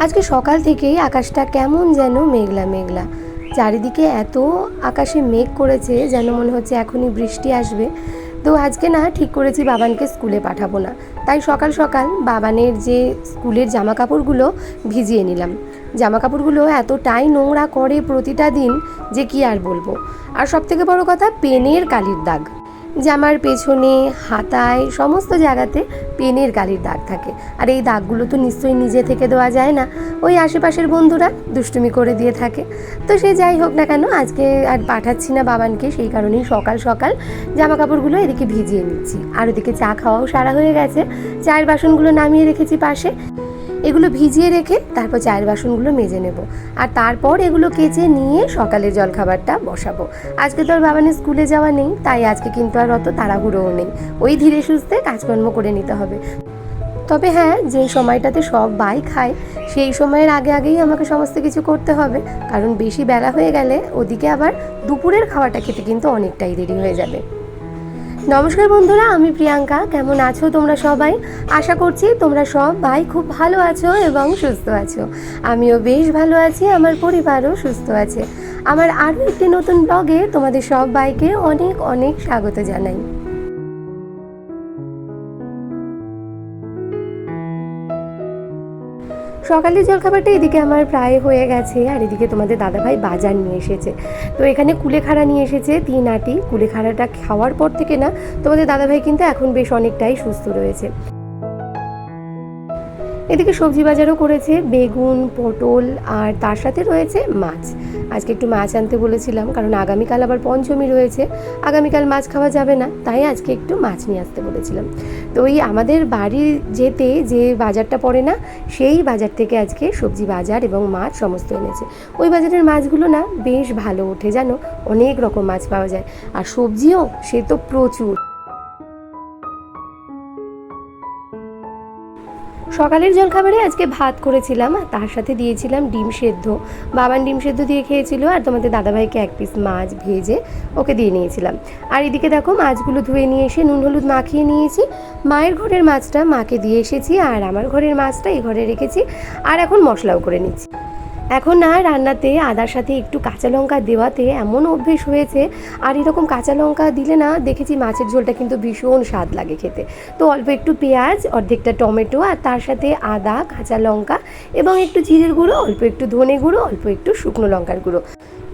আজকে সকাল থেকেই আকাশটা কেমন যেন মেঘলা মেঘলা। চারিদিকে এত আকাশে মেঘ করেছে যেন মনে হচ্ছে এখনই বৃষ্টি আসবে। তো আজকে না ঠিক করেছি বাবানকে স্কুলে পাঠাবো না। তাই সকাল সকাল বাবানের যে স্কুলের জামা কাপড়গুলো ভিজিয়ে নিলাম। জামা কাপড়গুলো এতটাই নোংরা করে প্রতিটা দিন যে কি আর বলব। আর সব থেকে বড় কথা, পেনের কালির দাগ। জামার পেছনে, হাতায়, সমস্ত জায়গাতে পেনের কালির দাগ থাকে। আর এই দাগগুলো তো নিশ্চয়ই নিজে থেকে দেওয়া যায় না। ওই আশেপাশের বন্ধুরা দুষ্টুমি করে দিয়ে থাকে। তো সে যাই হোক না কেন, আজকে আর পাঠাচ্ছি না বাবানকে, সেই কারণেই সকাল সকাল জামা কাপড়গুলো এদিকে ভিজিয়ে নিচ্ছি। আর ওদিকে চা খাওয়াও সারা হয়ে গেছে। চায়ের বাসনগুলো নামিয়ে রেখেছি পাশে। এগুলো ভিজিয়ে রেখে তারপর চায়ের বাসনগুলো মেজে নেব। আর তারপর এগুলো কেচে নিয়ে সকালের জলখাবারটা বসাবো। আজকে তো আর বাবানের স্কুলে যাওয়া নেই, তাই আজকে কিন্তু আর অত তাড়াহুড়োও নেই। ওই ধীরে সুস্থে কাজকর্ম করে নিতে হবে। তবে হ্যাঁ যে সময়টাতে সব বাই খায়, সেই সময়ের আগে আগেই আমাকে সমস্ত কিছু করতে হবে। কারণ বেশি বেলা হয়ে গেলে ওদিকে আবার দুপুরের খাওয়াটা খেতে কিন্তু অনেকটাই দেরি হয়ে যাবে। নমস্কার বন্ধুরা, আমি প্রিয়াঙ্কা। কেমন আছো তোমরা সবাই? আশা করছি তোমরা সব ভাই খুব ভালো আছো এবং সুস্থ আছো। আমিও বেশ ভালো আছি, আমার পরিবারও সুস্থ আছে। আমার আরও একটি নতুন ব্লগে তোমাদের সব ভাইকে অনেক অনেক স্বাগত জানাই। সকালের জলখাবারটা এদিকে আমার প্রায় হয়ে গেছে, আর এদিকে তোমাদের দাদাভাই বাজার নিয়ে এসেছে। তো এখানে কুলেখাড়া নিয়ে এসেছে, তিন আটি। কুলেখাড়াটা খাওয়ার পর থেকে না, তোমাদের দাদাভাই কিন্তু এখন বেশ অনেকটাই সুস্থ রয়েছে। এদিকে সবজি বাজারও করেছে, বেগুন, পটল, আর তার সাথে রয়েছে মাছ। আজকে একটু মাছ আনতে বলেছিলাম, কারণ আগামীকাল আবার পঞ্চমী রয়েছে। আগামীকাল মাছ খাওয়া যাবে না, তাই আজকে একটু মাছ নিয়ে আসতে বলেছিলাম। তো ওই আমাদের বাড়ি যেতে যে বাজারটা পড়ে না, সেই বাজার থেকে আজকে সবজি বাজার এবং মাছ সমস্ত এনেছে। ওই বাজারের মাছগুলো না বেশ ভালো ওঠে জানো, অনেক রকম মাছ পাওয়া যায়। আর সবজিও, সে তো প্রচুর। সকালের জলখাবারে আজকে ভাত করেছিলাম, আর তার সাথে দিয়েছিলাম ডিম সেদ্ধ। বাবান ডিম সেদ্ধ দিয়ে খেয়েছিল, আর তোমাদের দাদাভাইকে এক পিস মাছ ভেজে ওকে দিয়ে নিয়েছিলাম। আর এদিকে দেখো, মাছগুলো ধুয়ে নিয়ে এসে নুন হলুদ মাখিয়ে নিয়েছি। মায়ের ঘরের মাছটা মাকে দিয়ে এসেছি, আর আমার ঘরের মাছটা এই ঘরে রেখেছি, আর এখন মশলাও করে নিচ্ছি। এখন না রান্নাতে আদার সাথে একটু কাঁচা লঙ্কা দেওয়াতে এমন অভ্যেস হয়েছে, আর এরকম কাঁচা লঙ্কা দিলে না দেখেছি মাছের ঝোলটা কিন্তু ভীষণ স্বাদ লাগে খেতে। তো অল্প একটু পেঁয়াজ, অর্ধেকটা টমেটো আর তার সাথে আদা, কাঁচা লঙ্কা এবং একটু জিরের গুঁড়ো, অল্প একটু ধনে গুঁড়ো, অল্প একটু শুকনো লঙ্কার গুঁড়ো।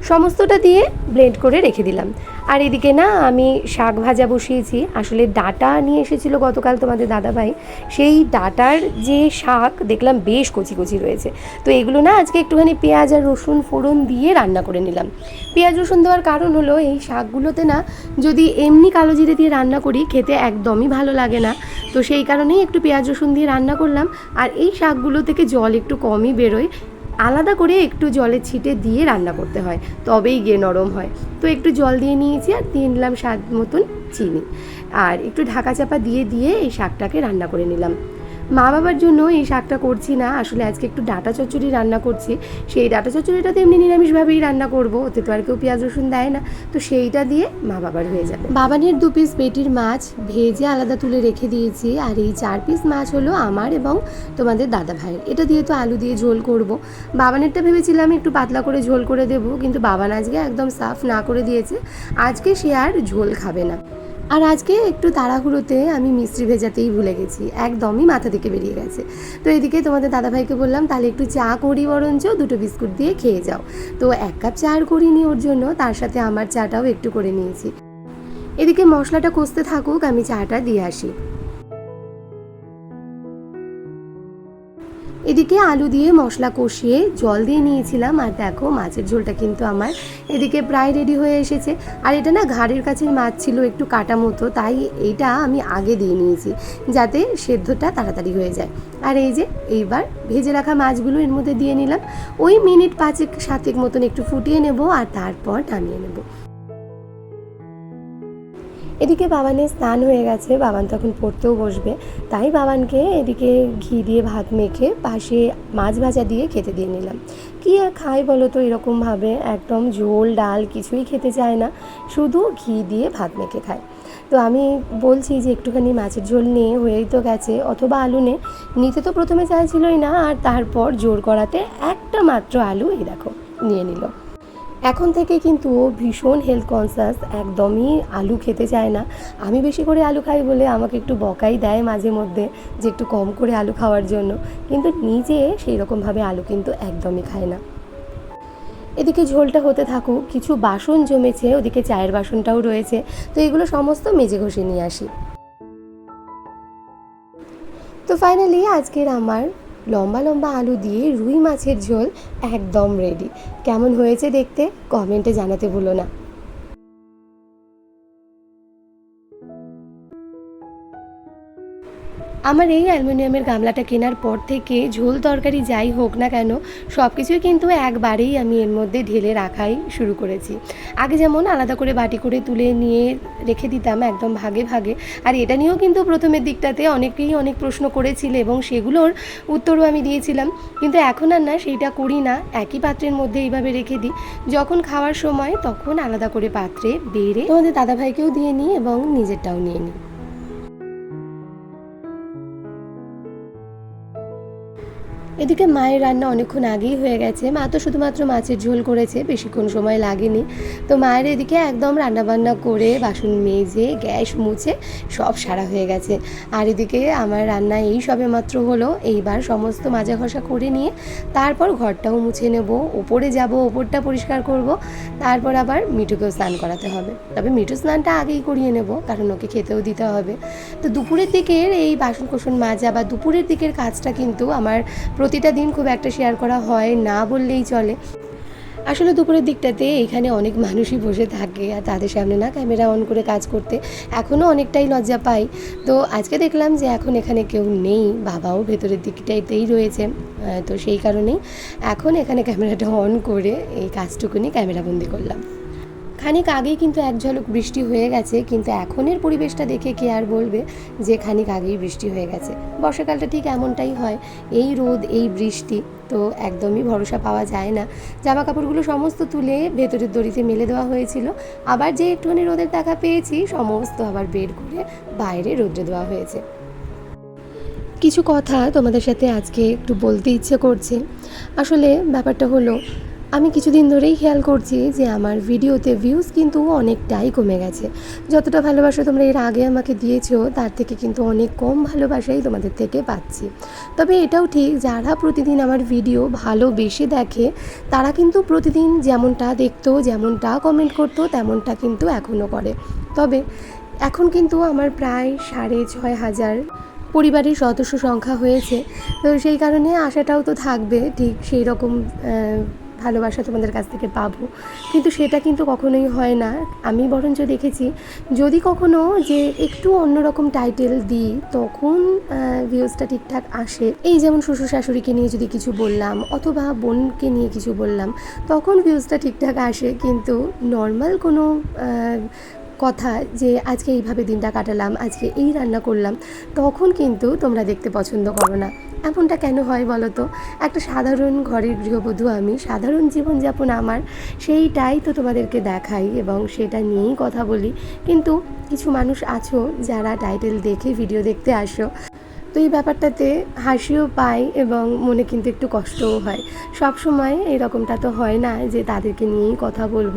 সমস্তটা দিয়ে ব্লেন্ড করে রেখে দিলাম। আর এদিকে না, আমি শাক ভাজা বসিয়েছি। আসলে ডাটা নিয়ে এসেছিল গতকাল তোমাদের দাদাভাই। সেই ডাটার যে শাক, দেখলাম বেশ কচি কচি রয়েছে। তো এগুলো না, আজকে একটুখানি পেঁয়াজ আর রসুন ফোড়ন দিয়ে রান্না করে নিলাম। পেঁয়াজ রসুন দেওয়ার কারণ হলো, এই শাকগুলোতে না, যদি এমনি কালো জিরে দিয়ে রান্না করি, খেতে একদমই ভালো লাগে না। তো সেই কারণেই একটু পেঁয়াজ রসুন দিয়ে রান্না করলাম। আর এই শাকগুলো থেকে জল একটু কমই বেরোয়। আলাদা করে একটু জলে ছিটে দিয়ে রান্না করতে হয়, তবেই গিয়ে নরম হয়। তো একটু জল দিয়ে নিয়েছি আর দিয়ে নিলাম স্বাদ মতন চিনি। আর একটু ঢাকা চাপা দিয়ে দিয়ে এই শাকটাকে রান্না করে নিলাম। মা বাবার জন্য এই শাকটা করছি না। আসলে আজকে একটু ডাটা চচ্চড়ি রান্না করছি। সেই ডাটা চচ্চড়িটা তো এমনি নিরামিষভাবেই রান্না করব। ওতে তো আর কেউ পেঁয়াজ রসুন দেয় না। তো সেইটা দিয়ে মা বাবার হয়ে যাবে। বাবানের দু পিস পেটির মাছ ভেজে আলাদা তুলে রেখে দিয়েছি। আর এই চার পিস মাছ হলো আমার এবং তোমাদের দাদা ভাইয়ের। এটা দিয়ে তো আলু দিয়ে ঝোল করব। বাবানেরটা ভেবেছিলাম একটু পাতলা করে ঝোল করে দেব। কিন্তু বাবান আজকে একদম সাফ না করে দিয়েছে। আজকে সে আর ঝোল খাবে না। আর আজকে একটু তাড়াহুড়োতে আমি মিস্ত্রি ভেজাতেই ভুলে গেছি, একদমই মাথা থেকে বেরিয়ে গেছে। তো এদিকে তোমাদের দাদাভাইকে বললাম, তাহলে একটু চা করি বরঞ্চ, দুটো বিস্কুট দিয়ে খেয়ে যাও। তো এক কাপ চা আর করিনি ওর জন্য, তার সাথে আমার চাটাও একটু করে নিয়েছি। এদিকে মশলাটা কষতে থাকুক, আমি চাটা দিয়ে আসি। এদিকে আলু দিয়ে মশলা কষিয়ে জল দিয়ে নিয়েছিলাম, আর দেখো মাছের ঝোলটা কিন্তু আমার এদিকে প্রায় রেডি হয়ে এসেছে। আর এটা না ঘাড়ের কাছের মাছ ছিল, একটু কাটা মতো, তাই এইটা আমি আগে দিয়ে নিয়েছি, যাতে সেদ্ধটা তাড়াতাড়ি হয়ে যায়। আর এই যে এইবার ভেজে রাখা মাছগুলো এর মধ্যে দিয়ে নিলাম। ওই মিনিট পাঁচেক, সাতেক মতন একটু ফুটিয়ে নেব, আর তারপর নামিয়ে নেব। এদিকে বাবানের স্নান হয়ে গেছে, বাবান তখন পড়তেও বসবে। তাই বাবানকে এদিকে ঘি দিয়ে ভাত মেখে পাশে মাছ ভাজা দিয়ে খেতে দিয়ে নিলাম। কি আর খায় বলো তো এরকমভাবে? একদম ঝোল, ডাল কিছুই খেতে চায় না, শুধু ঘি দিয়ে ভাত মেখে খায়। তো আমি বলছি যে একটুখানি মাছের ঝোল নিয়ে হয়েই তো গেছে, অথবা আলু নে। নিতে তো প্রথমে চাইছিলই না, আর তারপর জোর করাতে একটা মাত্র আলু এই দেখো, নিয়ে নিল। এখন থেকে কিন্তু ও ভীষণ হেলথ কনসাস একদমই আলু খেতে চায় না। আমি বেশি করে আলু খাই বলে আমাকে একটু বকাই দেয় মাঝে মধ্যে যে একটু কম করে আলু খাওয়ার জন্য। কিন্তু নিজে সেই রকমভাবে আলু কিন্তু একদমই খায় না। এদিকে ঝোলটা হতে থাকুক, কিছু বাসন জমেছে, ওদিকে চায়ের বাসনটাও রয়েছে। তো এগুলো সমস্ত মেজে ঘষে নিয়ে আসি। তো ফাইনালি আজকের আমার লম্বা লম্বা আলু দিয়ে রুই মাছের ঝোল একদম রেডি কেমন হয়েছে দেখতে? কমেন্টে জানাতে ভুলো না। আমার এই অ্যালুমিনিয়ামের গামলাটা কেনার পর থেকে ঝোল তরকারি যাই হোক না কেন সব কিছুই কিন্তু একবারেই আমি এর মধ্যে ঢেলে রাখাই শুরু করেছি। আগে যেমন আলাদা করে বাটি করে তুলে নিয়ে রেখে দিতাম একদম ভাগে ভাগে, আর এটা নিয়েও কিন্তু প্রথমের দিকটাতে অনেকেই অনেক প্রশ্ন করেছিল এবং সেগুলোর উত্তরও আমি দিয়েছিলাম, কিন্তু এখন আর না, সেইটা করি না, একই পাত্রের মধ্যে এইভাবে রেখে দিই। যখন খাওয়ার সময় তখন আলাদা করে পাত্রে বেড়ে তোমাদের দাদাভাইকেও দিয়ে নিই এবং নিজেরটাও নিয়ে নিই। এদিকে মায়ের রান্না অনেকক্ষণ আগেই হয়ে গেছে। মা তো শুধুমাত্র মাছের ঝোল করেছে, বেশিক্ষণ সময় লাগেনি। তো মায়ের এদিকে একদম রান্নাবান্না করে বাসন মেজে, গ্যাস মুছে সব সারা হয়ে গেছে। আর এদিকে আমার রান্না এই সবে মাত্র হলো। এইবার সমস্ত মাজা ঘষা করে নিয়ে তারপর ঘরটাও মুছে নেব। ওপরে যাব, ওপরটা পরিষ্কার করব। তারপর আবার মিঠুকেও স্নান করাতে হবে। তবে মিঠু স্নানটা আগেই করিয়ে নেব, কারণ ওকে খেতেও দিতে হবে। তো দুপুরের দিকের এই বাসন কোসন মাজা বা দুপুরের দিকের কাজটা কিন্তু আমার প্রতিটা দিন খুব একটা শেয়ার করা হয় না বললেই চলে। আসলে দুপুরের দিকটাতে এখানে অনেক মানুষই বসে থাকে আর তাদের সামনে না ক্যামেরা অন করে কাজ করতে এখনও অনেকটাই লজ্জা পাই। তো আজকে দেখলাম যে এখন এখানে কেউ নেই, বাবাও ভেতরের দিকটাইতেই রয়েছে তো সেই কারণেই এখন এখানে ক্যামেরাটা অন করে এই কাজটুকুনি ক্যামেরাবন্দি করলাম। খানিক আগেই কিন্তু এক ঝলক বৃষ্টি হয়ে গেছে, কিন্তু এখনের পরিবেশটা দেখে কে আর বলবে যে খানিক আগেই বৃষ্টি হয়ে গেছে? বর্ষাকালটা ঠিক এমনটাই হয়, এই রোদ, এই বৃষ্টি, তো একদমই ভরসা পাওয়া যায় না। জামা কাপড়গুলো সমস্ত তুলে ভেতরের দড়িতে মেলে দেওয়া হয়েছিল, আবার যে একটুখানি রোদের দেখা পেয়েছি, সমস্ত আবার বের করে বাইরে রোদ্রে দেওয়া হয়েছে। কিছু কথা তোমাদের সাথে আজকে একটু বলতে ইচ্ছে করছে। আসলে ব্যাপারটা হলো আমি কিছুদিন ধরেই খেয়াল করছি যে আমার ভিডিওতে ভিউজ কিন্তু অনেকটাই কমে গেছে। যতটা ভালোবাসা তোমরা এর আগে আমাকে দিয়েছ, তার থেকে কিন্তু অনেক কম ভালোবাসাই তোমাদের থেকে পাচ্ছি। তবে এটাও ঠিক, যারা প্রতিদিন আমার ভিডিও ভালোবেসে দেখে, তারা কিন্তু প্রতিদিন যেমনটা দেখতো, যেমনটা কমেন্ট করতো, তেমনটা কিন্তু এখনও করে। তবে এখন কিন্তু আমার প্রায় সাড়ে ছয় হাজার পরিবারের সদস্য সংখ্যা হয়েছে। তো সেই কারণে আশাটাও তো থাকবে, ঠিক সেই রকম ভালোবাসা তোমাদের কাছ থেকে পাবো। কিন্তু সেটা কিন্তু কখনোই হয় না। আমি বরঞ্চ দেখেছি, যদি কখনো যে একটু অন্যরকম টাইটেল দিই, তখন ভিউজটা ঠিকঠাক আসে। এই যেমন শ্বশুর শাশুড়িকে নিয়ে যদি কিছু বললাম, অথবা বোনকে নিয়ে কিছু বললাম, তখন ভিউজটা ঠিকঠাক আসে। কিন্তু নর্মাল কোনো কথা যে আজকে এইভাবে দিনটা কাটালাম, আজকে এই রান্না করলাম, তখন কিন্তু তোমরা দেখতে পছন্দ করো না। এমনটা কেন হয় বলো তো? একটা সাধারণ ঘরের গৃহবধূ আমি, সাধারণ জীবনযাপন আমার, সেইটাই তো তোমাদেরকে দেখাই এবং সেটা নিয়েই কথা বলি। কিন্তু কিছু মানুষ আছো যারা টাইটেল দেখে ভিডিও দেখতে আসো তো এই ব্যাপারটাতে হাসিও পাই এবং মনে কিন্তু একটু কষ্টও হয়। সব সময় এরকমটা তো হয় না যে তাদেরকে নিয়েই কথা বলব,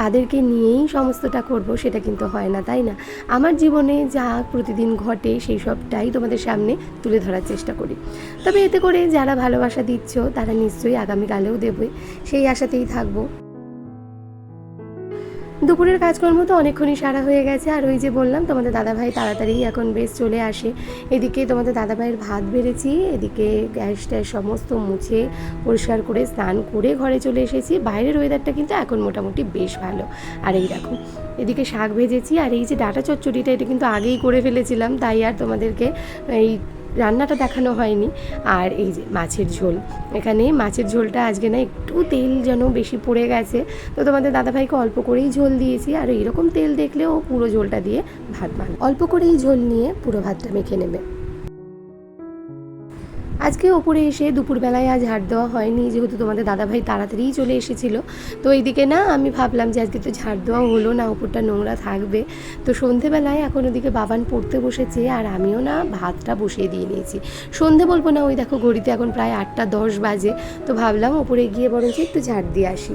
তাদেরকে নিয়েই সমস্তটা করব সেটা কিন্তু হয় না, তাই না? আমার জীবনে যা প্রতিদিন ঘটে সেই সবটাই তোমাদের সামনে তুলে ধরার চেষ্টা করি। তবে এতে করে যারা ভালোবাসা দিচ্ছ তারা নিশ্চয়ই আগামীকালেও দেবে, সেই আশাতেই থাকব। দুপুরের কাজকর্ম তো অনেকক্ষণই সারা হয়ে গেছে। আর ওই যে বললাম, তোমাদের দাদাভাই তাড়াতাড়ি এখন বেশ চলে আসে। এদিকে তোমাদের দাদাভাইয়ের ভাত বেড়েছি, এদিকে গ্যাস ট্যাস সমস্ত মুছে পরিষ্কার করে স্নান করে ঘরে চলে এসেছি। বাইরের ওয়েদারটা কিন্তু এখন মোটামুটি বেশ ভালো। আর এই দেখো, এদিকে শাক ভেজেছি, আর এই যে ডাটা চচ্চড়িটা এটা কিন্তু আগেই করে ফেলেছিলাম, তাই আর তোমাদেরকে এই রান্নাটা দেখানো হয়নি। আর এই যে মাছের ঝোল। এখানে মাছের ঝোলটা আজকে না একটু তেল যেন বেশি পড়ে গেছে। তো তোমাদের দাদাভাইকে অল্প করেই ঝোল দিয়েছি। আর এরকম তেল দেখলেও পুরো ঝোলটা দিয়ে ভাত বান অল্প করেই ঝোল নিয়ে পুরো ভাতটা মেখে নেবে। আজকে ওপরে এসে দুপুরবেলায় আজ ঝাড় দেওয়া হয়নি, যেহেতু তোমাদের দাদাভাই তাড়াতাড়িই চলে এসেছিল। তো এইদিকে না, আমি ভাবলাম যে আজকে তো ঝাড় দেওয়া হলো না, ওপরটা নোংরা থাকবে। তো সন্ধেবেলায় এখন ওদিকে বাবান পড়তে বসেছে, আর আমিও না ভাতটা বসিয়ে দিয়ে নিয়েছি। সন্ধে বলব না, ওই দেখো ঘড়িতে এখন প্রায় আটটা দশ বাজে, তো ভাবলাম ওপরে গিয়ে বরঞ্চ একটু ঝাড় দিয়ে আসি।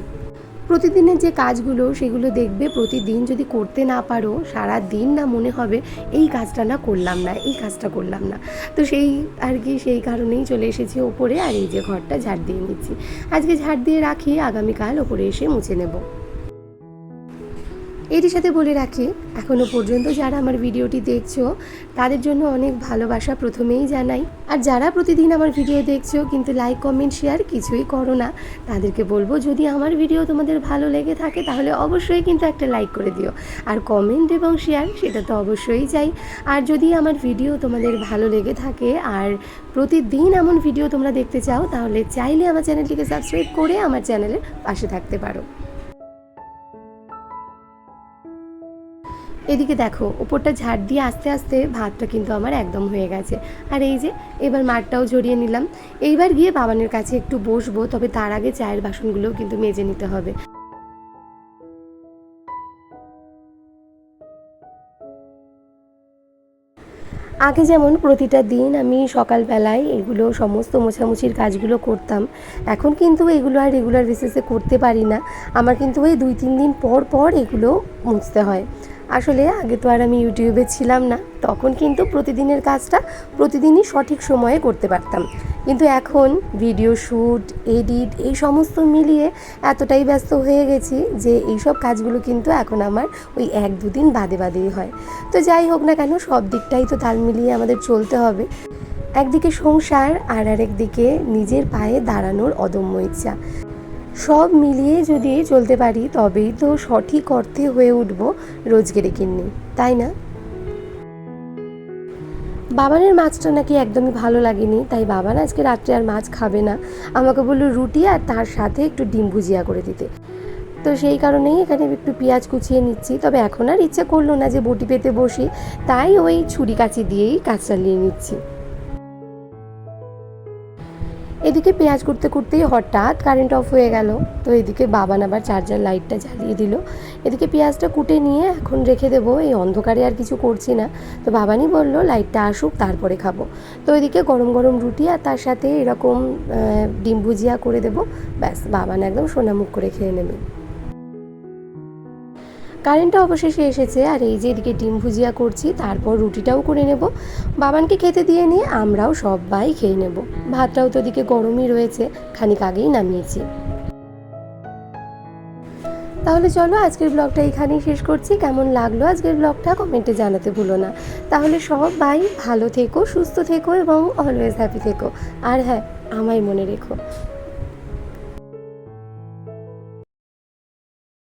প্রতিদিনের যে কাজগুলো সেগুলো দেখবে প্রতিদিন যদি করতে না পারো, সারা দিন না মনে হবে এই কাজটা না করলাম না, এই কাজটা করলাম না। তো সেই আর কি সেই কারণেই চলে এসেছি ওপরে আর এই যে ঘরটা ঝাড় দিয়ে নিচ্ছি। আজকে ঝাড় দিয়ে রাখি, আগামীকাল ওপরে এসে মুছে নেব। এরই সাথে বলে রাখি এখনও পর্যন্ত যারা আমার ভিডিওটি দেখছ, তাদের জন্য অনেক ভালোবাসা প্রথমেই জানাই। আর যারা প্রতিদিন আমার ভিডিও দেখছ, কিন্তু লাইক কমেন্ট শেয়ার কিছুই করো না, তাদেরকে বলব যদি আমার ভিডিও তোমাদের ভালো লেগে থাকে, তাহলে অবশ্যই কিন্তু একটা লাইক করে দিও। আর কমেন্ট এবং শেয়ার সেটা তো অবশ্যই চাই। আর যদি আমার ভিডিও তোমাদের ভালো লেগে থাকে, আর প্রতিদিন এমন ভিডিও তোমরা দেখতে চাও, তাহলে চাইলে আমার চ্যানেলটিকে সাবস্ক্রাইব করে আমার চ্যানেলের পাশে থাকতে পারো। এদিকে দেখো, উপরটা ঝাড় দিয়ে আস্তে আস্তে ভাতটা কিন্তু আমার একদম হয়ে গেছে। আর এই যে, এবার মাঠটাও জড়িয়ে নিলাম। এইবার গিয়ে বাবানের কাছে একটু বসবো, তবে তার আগে চায়ের বাসনগুলোও কিন্তু মেজে নিতে হবে। আগে যেমন প্রতিটা দিন আমি সকালবেলায় এগুলো সমস্ত মোছামুছির কাজগুলো করতাম, এখন কিন্তু এগুলো আর রেগুলার বেসিসে করতে পারি না। আমার কিন্তু ওই দুই, তিন দিন পর পর এগুলো মুছতে হয়। আসলে আগে তো আর আমি ইউটিউবে ছিলাম না, তখন কিন্তু প্রতিদিনের কাজটা প্রতিদিনই সঠিক সময়ে করতে পারতাম। কিন্তু এখন ভিডিও শ্যুট এডিট এই সমস্ত মিলিয়ে এতটাই ব্যস্ত হয়ে গেছি যে এইসব কাজগুলো কিন্তু এখন আমার ওই এক দুদিন বাদে বাদেই হয়। তো যাই হোক না কেন, সব দিকটাই তো তাল মিলিয়ে আমাদের চলতে হবে। একদিকে সংসার আর আরেকদিকে নিজের পায়ে দাঁড়ানোর অদম্য ইচ্ছা। সব মিলিয়ে যদি চলতে পারি, তবেই তো সঠিক অর্থে হয়ে উঠব রোজগেরে কিন্নি তাই না? বাবানের মাছটা নাকি একদমই ভালো লাগেনি, তাই বাবান আজকে রাত্রে আর মাছ খাবে না। আমাকে বলল রুটি আর তার সাথে একটু ডিম ভুজিয়া করে দিতে। তো সেই কারণেই এখানে একটু পেঁয়াজ কুচিয়ে নিচ্ছি। তবে এখন আর ইচ্ছে করল না যে বটি পেতে বসি, তাই ওই ছুরি কাচি দিয়েই কাজ চালিয়ে নিচ্ছি। এদিকে পেঁয়াজ করতে করতেই হঠাৎ কারেন্ট অফ হয়ে গেল। তো এদিকে বাবান আবার চার্জার লাইটটা জ্বালিয়ে দিল। এদিকে পেঁয়াজটা কুটে নিয়ে এখন রেখে দেবো, এই অন্ধকারে আর কিছু করছি না। তো বাবানই বলল লাইটটা আসুক, তারপরে খাব। তো এদিকে গরম গরম রুটি আর তার সাথে এরকম ডিম ভুজিয়া করে দেবো। ব্যাস বাবান একদম সোনামুখ করে খেয়ে নেবে। কারেন্টটা অবশেষে এসেছে, আর এই যে এদিকে ডিম ভুজিয়া করছি, তারপর রুটিটাও করে নেব। বাবানকে খেতে দিয়ে নিয়ে আমরাও সবাই খেয়ে নেব। ভাতটাও তো এদিকে গরমই রয়েছে, খানিক আগেই নামিয়েছি। তাহলে চলো আজকের ব্লগটা এখানেই শেষ করছি। কেমন লাগল আজকের ব্লগটা কমেন্টে জানাতে ভুলো না। তাহলে সবাই ভালো থেকো, সুস্থ থেকো এবং অলওয়েজ হ্যাপি থেকো। আর হ্যাঁ আমায় মনে রেখো।